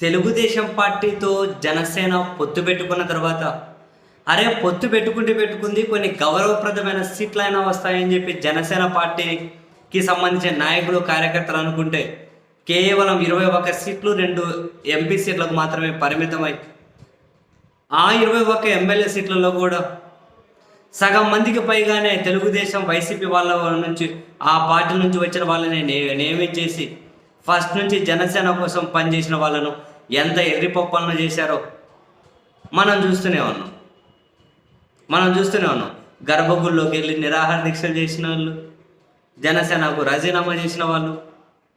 తెలుగుదేశం పార్టీతో జనసేన పొత్తు పెట్టుకున్న తర్వాత అరే పొత్తు పెట్టుకుంటే పెట్టుకుంది కొన్ని గౌరవప్రదమైన సీట్లు అయినా వస్తాయని చెప్పి జనసేన పార్టీకి సంబంధించిన నాయకులు కార్యకర్తలు అనుకుంటే కేవలం ఇరవై ఒక్క సీట్లు రెండు ఎంపీ సీట్లకు మాత్రమే పరిమితమై ఆ ఇరవై ఒక్క ఎమ్మెల్యే సీట్లలో కూడా సగం మందికి పైగానే తెలుగుదేశం వైసీపీ వాళ్ళ నుంచి ఆ పార్టీ నుంచి వచ్చిన వాళ్ళని నే- నియమించేసి ఫస్ట్ నుంచి జనసేన కోసం పనిచేసిన వాళ్ళను ఎంత ఎర్రిపప్పలను చేశారో మనం చూస్తూనే ఉన్నాం. మనం చూస్తూనే ఉన్నాం. గర్భగుడిలోకి వెళ్ళి నిరాహార దీక్షలు చేసిన వాళ్ళు జనసేనకు రాజీనామా చేసిన వాళ్ళు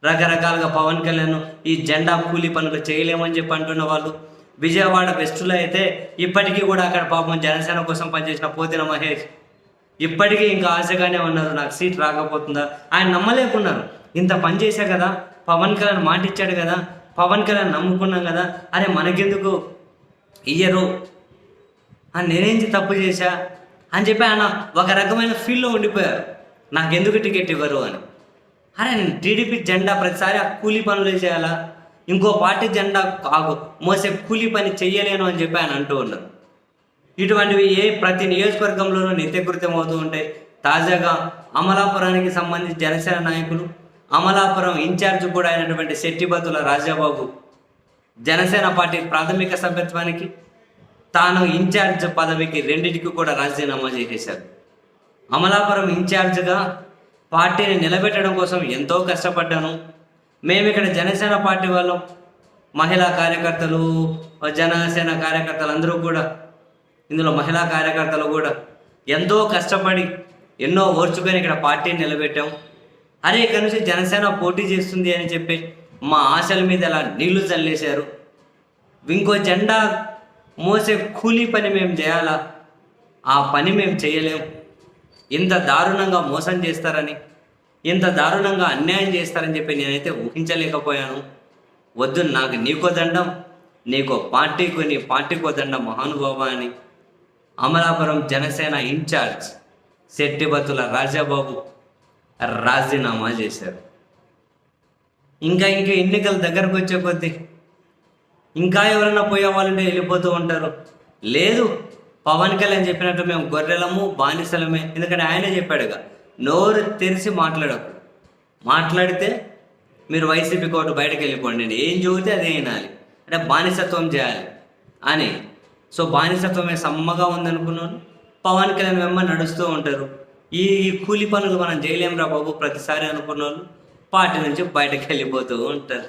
రకరకాలుగా పవన్ కళ్యాణ్ ఈ జెండా కూలీ పనులు చేయలేమని చెప్పి అంటున్న వాళ్ళు విజయవాడ బెస్టులో అయితే ఇప్పటికీ కూడా అక్కడ పాపం జనసేన కోసం పనిచేసిన పోతిన మహేష్ ఇప్పటికీ ఇంకా ఆశగానే ఉన్నారు నాకు సీట్ రాకపోతుందా? ఆయన నమ్మలేకున్నారు. ఇంత పని చేశా కదా పవన్ కళ్యాణ్ మాట ఇచ్చాడు కదా పవన్ కళ్యాణ్ నమ్ముకున్నాం కదా అరే మనకెందుకు ఇయ్యరు? ఆ నేనేం తప్పు చేశా? అని చెప్పి ఆయన ఒక రకమైన ఫీల్లో ఉండిపోయారు. నాకెందుకు టికెట్ ఇవ్వరు అని. అరే నేను టీడీపీ జెండా ప్రతిసారి ఆ కూలీ పనులు చేయాలా? ఇంకో పార్టీ జెండా కాకు మోసే కూలీ పని చెయ్యలేను అని చెప్పి ఆయన అంటూ ఉన్నారు. ఇటువంటివి ఏ ప్రతి నియోజకవర్గంలోనూ నిత్యకృత్యం అవుతూ ఉంటాయి. తాజాగా అమలాపురానికి సంబంధించి జనసేన నాయకులు అమలాపురం ఇన్ఛార్జ్ కూడా అయినటువంటి శెట్టిబతుల రాజాబాబు జనసేన పార్టీ ప్రాథమిక సభ్యత్వానికి తాను ఇన్ఛార్జ్ పదవికి రెండింటికి కూడా రాజీనామా చేసేశారు. అమలాపురం ఇన్ఛార్జ్గా పార్టీని నిలబెట్టడం కోసం ఎంతో కష్టపడ్డాను. మేము ఇక్కడ జనసేన పార్టీ వాళ్ళం. మహిళా కార్యకర్తలు జనసేన కార్యకర్తలు అందరూ కూడా ఇందులో మహిళా కార్యకర్తలు కూడా ఎంతో కష్టపడి ఎన్నో ఓర్చుకొని ఇక్కడ పార్టీని నిలబెట్టాం. అరే ఇక్కడ నుంచి జనసేన పోటీ చేస్తుంది అని చెప్పి మా ఆశల మీద అలా నీళ్ళు చల్లేశారు. ఇంకో జెండా మోసే కూలీ పని మేము చేయాలా? ఆ పని మేము చేయలేం. ఇంత దారుణంగా మోసం చేస్తారని ఇంత దారుణంగా అన్యాయం చేస్తారని చెప్పి నేనైతే ఊహించలేకపోయాను. వద్దు నాకు నీకో దండం నీకో పార్టీకు నీ పార్టీకో దండం మహానుభావ అని. అమలాపురం జనసేన ఇన్ఛార్జ్ శెట్టిబతుల రాజాబాబు రాజీనామా చేశారు. ఇంకా ఇంకా ఎన్నికల దగ్గరకు వచ్చే కొద్దీ ఇంకా ఎవరైనా పోయే వాళ్ళంటే వెళ్ళిపోతూ ఉంటారు. లేదు పవన్ కళ్యాణ్ చెప్పినట్టు మేము గొర్రెలము బానిసలమే. ఎందుకంటే ఆయనే చెప్పాడుగా నోరు తెరిచి మాట్లాడకు. మాట్లాడితే మీరు వైసీపీ కోర్టు బయటకు వెళ్ళిపోండి ఏం చెబితే అదే వినాలి. అంటే బానిసత్వం చేయాలి అని. సో బానిసత్వమే సమ్మగా ఉందనుకున్నాను. పవన్ కళ్యాణ్ వెంబ నడుస్తూ ఉంటారు. ఈ కూలి పనులు మనం చేయలేం రా బాబు. ప్రతిసారి అనుకున్న వాళ్ళు పార్టీ నుంచి బయటకు వెళ్ళిపోతూ ఉంటారు.